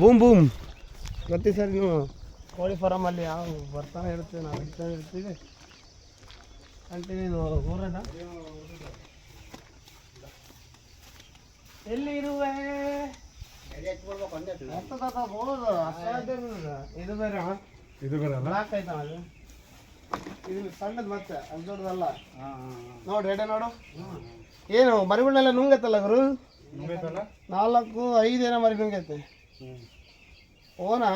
Boom boom. ಪ್ರತಿ ಸರಿ ನೀವು ಕೋಳಿ ಫಾರಮಲ್ಲಿ ಯಾವ ಬರ್ತಾನೆ ಇರ್ತೀವಿ ನಾವು ಇರ್ತಾನೆ ಇರ್ತೀವಿ. ಕಂಟಿನ್ಯೂ ಹೋರಾಟ ಎಲ್ಲಿ ಇರುವೆ ಹತ್ತದ ಹೋದು ಅಷ್ಟಾದ್ರೆ ನಿನಗೆ. ಇದು ಬೇರೆ ಇದು ಬೇರೆ ಅದು? ಇದು ಸಣ್ಣದು ಮತ್ತೆ ಅದು ದೊಡ್ಡದಲ್ಲ. ನೋಡ್ರಿ ಎಡೆ ನೋಡು ಏನು ಮರಿಗಳನ್ನೆಲ್ಲ ನುಂಗತ್ತಲ್ಲ ಗುರು? ನಾಲ್ಕು ಐದೇನೋ ಮರಿ ನುಂಗೈತೆ. ಓನಾ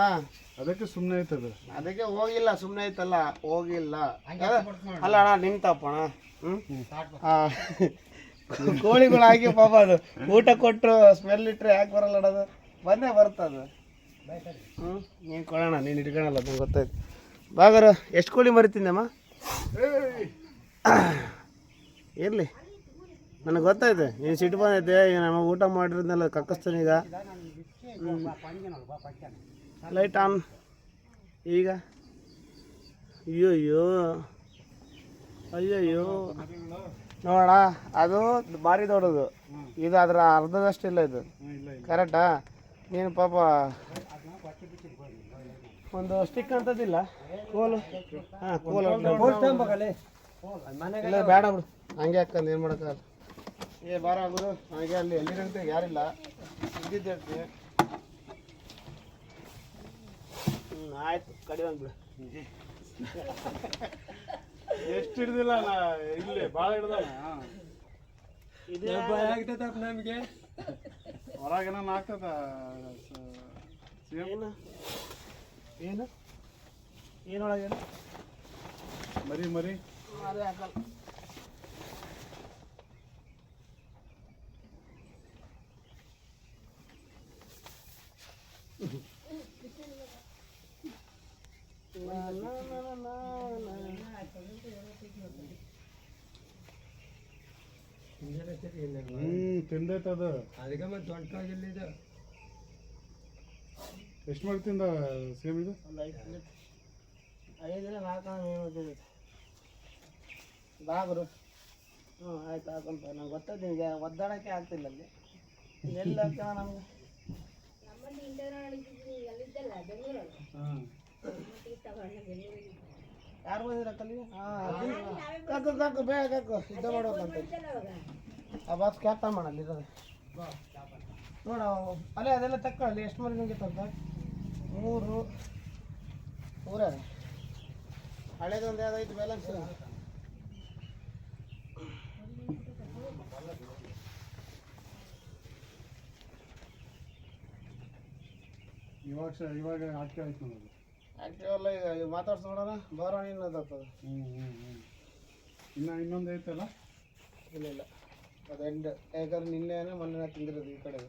ಅದಕ್ಕೆ ಸುಮ್ಮನೆ ಐತದ ಅದಕ್ಕೆ ಹೋಗಿಲ್ಲ ಸುಮ್ಮನೆ ಐತಲ್ಲ ಹೋಗಿಲ್ಲ. ಅಲ್ಲ ಅಣ್ಣ ನಿಮ್ ತಪ್ಪಣ? ಕೋಳಿಗಳು ಹಾಕಿ ಪಾಪ ಅದು ಊಟ ಕೊಟ್ಟು ಸ್ಮೆಲ್ ಇಟ್ಟರೆ ಯಾಕೆ ಬರಲ್ಲ ಅಣ್ಣ ಅದು? ಬಂದೇ ಬರ್ತದ. ಹ್ಞೂ ನೀನು ಕೊಡೋಣ ನೀನು ಇಟ್ಕೊಳಲ್ಲ ನಂಗೆ ಗೊತ್ತಾಯ್ತು. ಬಾಗರು ಎಷ್ಟು ಕೋಳಿ ಮರಿತಿದ್ದಮ್ಮ ಇರಲಿ. ನನಗೆ ಗೊತ್ತಾಯ್ತು ನೀನು ಸಿಟ್ಟು ಬಂದೈತೆ ಈಗ ನಮ್ಮ ಊಟ ಮಾಡಿರೋದ್ನೆಲ್ಲ ಕಕ್ಕಸ್ತಾನೆ ಈಗ. ಲೈಟ್ ಆನ್ ಈಗ. ಅಯ್ಯಯ್ಯೋ. ಅಯ್ಯಯ್ಯೋ. ನೋಡ ಅದು ಭಾರಿ ದೊಡ್ಡದು. ಇದು ಅದರ ಅರ್ಧದಷ್ಟಿಲ್ಲ ಇಲ್ಲ ಇದು ಕರೆಕ್ಟಾ ನೀನು ಪಾಪ ಒಂದು ಸ್ಟಿಕ್ ಅಂತದಿಲ್ಲ ಕೋಲು ಹಾಂ ಕೋಲು ಇಲ್ಲ ಬೇಡ ಬಿಡು. ಹಂಗೆ ಹಾಕಂದು ಏನು ಮಾಡೋಕ್ಕಾಗಲ್ಲ. ಏ ಬಾರ ಗುರು. ಹಾಗೆ ಅಲ್ಲಿ ಎಲ್ಲಿರಂತೆ ಯಾರಿಲ್ಲ. ಇದ್ದಿದ್ದು ಹ್ಞೂ ಆಯ್ತು ಕಡಿ ಬಿಡು ಎಷ್ಟು ಹಿಡ್ದಿಲ್ಲ ನಾ ಇಲ್ಲಿ ಭಾಳ ಹಿಡ್ದಾನ. ಇದು ನಮಗೆ. ಹೊರಗೇನ ಆಗ್ತದ? ಏನು? ಏನು? ಏನೊಳಗೇನು ಮರಿ ಮರಿ. ಅದೇ ಹಾಕಲ್ಲ. ಹ್ಮ್ ಅದು ಅದಕ್ಕೆ ಮತ್ತೆ ಇದು. ಎಷ್ಟು ಮಾಡಿ ತಿಂದ ಸೇಮ್ ಇದು? ಒಂದು ಐದು ಪ್ಲೇಟ್ ಐದಿಲ್ಲ ನಾಲ್ಕು ಏನು ಬಾಗುರು ಹ್ಞೂ ಆಯ್ತು ಹಾಕೊಂತ. ನಂಗೆ ಗೊತ್ತಾಯ್ತು ಈಗ ಒದ್ದಾಡೋಕ್ಕೆ ಆಗ್ತಿಲ್ಲ ಅಲ್ಲಿ. ಎಲ್ಲ ಆಗ್ತಾವ ನಮ್ಗೆ? ಹಾಂ ಯಾರು ಬಂದಿರ ಕಲ್ಲಿ ಹಾಂ ಕಾಕು ಬೇಗ ಕಾಕು ಸಿದ್ಧ ಮಾಡ್ಬೇಕಂತ ಆ ಬಾಸ್ ಕ್ಯಾಪ್ ಮಾಡಲ್ಲ ಇರೋದು ನೋಡ ಅಲ್ಲೇ ಅದೆಲ್ಲ ತಕ್ಕೊಳ್ಳಿ ಎಷ್ಟು ಮಂದಿ ತಂದ ಮೂರು. ಮೂರ ಹಳೇದೊಂದು ಯಾವ್ದಾಯ್ತು ಬ್ಯಾಲೆನ್ಸ್ ಇವಾಗ ಇವಾಗ ಹಾಕಿ ಆಯ್ತು ನಮಗೆ ಆ್ಯಕ್ಟಿವ್ ಅಲ್ಲ ಈಗ ಮಾತಾಡ್ಸಿ ನೋಡೋಣ ಹ್ಞೂ ಹ್ಞೂ ಹ್ಞೂ ಇನ್ನು ಇನ್ನೊಂದು ಐತಲ್ಲ? ಇಲ್ಲ ಇಲ್ಲ. ಅದು ಎಂಡ್ ಯಾಕಂದ್ರೆ ನಿನ್ನೆನೇ ಮೊನ್ನೆ ತಿಂದಿರೋದು ಈ ಕಡೆ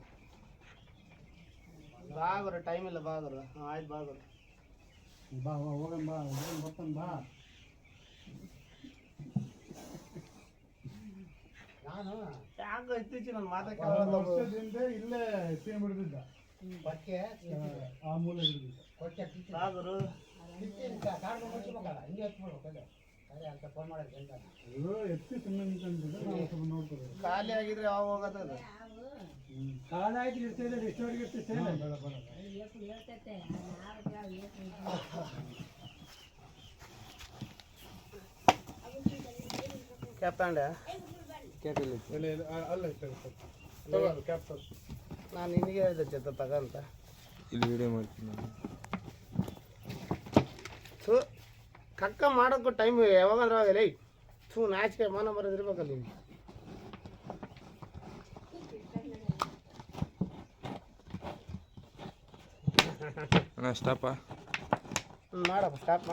ಬಾಗರು ಟೈಮ್ ಇಲ್ಲ ಬಾಗುರು ಹಾಂ ಆಯ್ತು ಬಾಗುರು ಬಾ ಬಾ ಹೋಗಣ ಬಾ. ಹೋಗಣ ಬರ್ತಾನೆ ಬಾ. ನಾನು? ಯಾಕೋ ನಾನು ಇಲ್ಲೇ ಸೇಮ್ ಹಿಡಿದಿದ್ದ ಆ ಮೂಲ ಹಿಡಿದಿದ್ದ ಖಾಲಿ ಆಗಿದ್ರೆ ಯಾವಾಗ ಹೋಗೋದು ಬೇಡ ಬೇಡ ಕ್ಯಾಪ್ ತಗೊಂಡೆ ಇಲ್ಲ ಇಲ್ಲ ಆ- ಅಲ್ಲ ಕ್ಯಾಪ್ ನಾನು ನಿನಗೆ ಹೇಳಿದೆ ಚೇತ ತಗಂತ ಇಲ್ಲಿ ವಿಡಿಯೋ ಮಾಡ್ತೀನಿ ನಾನು. ಥೂ ಕಕ್ಕ ಮಾಡೋಕ್ಕೂ ಟೈಮ್ ಯಾವಾಗಂದ್ರೆ ಅವಾಗ ಲೈ ಥೂ ನಾಚಿಕೆ ಮಾನ ಬರೋದು ಇರ್ಬೇಕಲ್ಲ ನೀನು ಅಣ್ಣ ಸ್ಟಾಪ ಹ್ಞೂ ಮಾಡಪ್ಪ ಸ್ಟಾರ್ಟ್ ಮಾಡು